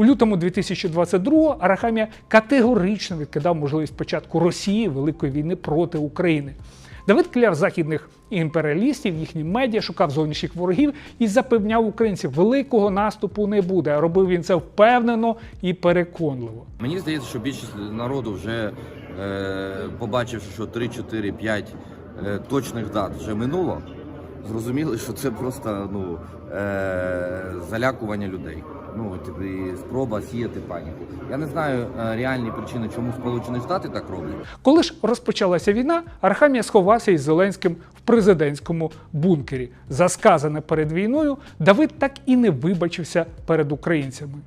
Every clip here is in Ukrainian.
У лютому 2022-го Арахамія категорично відкидав можливість початку Росії великої війни проти України. Давид кляв західних імперіалістів, їхні медіа, шукав зовнішніх ворогів і запевняв українців, великого наступу не буде. Робив він це впевнено і переконливо. Мені здається, що більшість народу вже е, побачивши, що 3, 4, 5 е, точних дат вже минуло, зрозуміли, що це просто ну, е, залякування людей. Ну, типу, і спроба сіяти паніку. Я не знаю е, реальні причини, чому Сполучені Штати так роблять. Коли ж розпочалася війна, Архамія сховався із Зеленським в президентському бункері. За сказане перед війною Давид так і не вибачився перед українцями.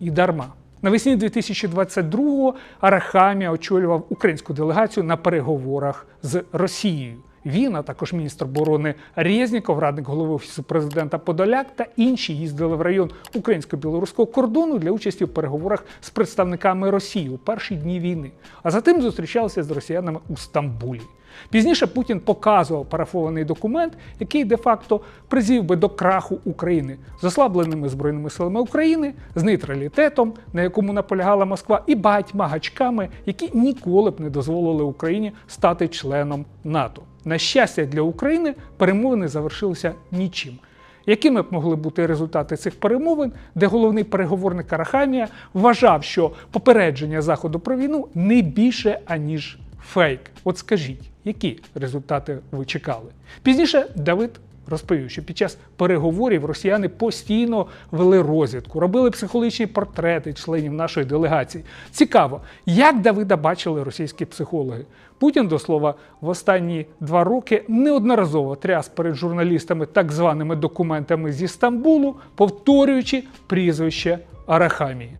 І дарма. Навесні 2022-го Арахамія очолював українську делегацію на переговорах з Росією. Він, а також міністр оборони Резніков, радник голови офісу президента Подоляк та інші їздили в район українсько-білоруського кордону для участі в переговорах з представниками Росії у перші дні війни. А затим зустрічалися з росіянами у Стамбулі. Пізніше Путін показував парафований документ, який де-факто призвів би до краху України з ослабленими збройними силами України, з нейтралітетом, на якому наполягала Москва, і багатьма гачками, які ніколи б не дозволили Україні стати членом НАТО. На щастя для України перемовини завершилися нічим. Якими б могли бути результати цих перемовин, де головний переговорник Арахамія вважав, що попередження Заходу про війну не більше аніж фейк? От скажіть, які результати ви чекали? Пізніше Давид розповів, що під час переговорів росіяни постійно вели розвідку, робили психологічні портрети членів нашої делегації. Цікаво, як Давида бачили російські психологи. Путін, до слова, в останні два роки неодноразово тряс перед журналістами так званими документами зі Стамбулу, повторюючи прізвище Арахамії.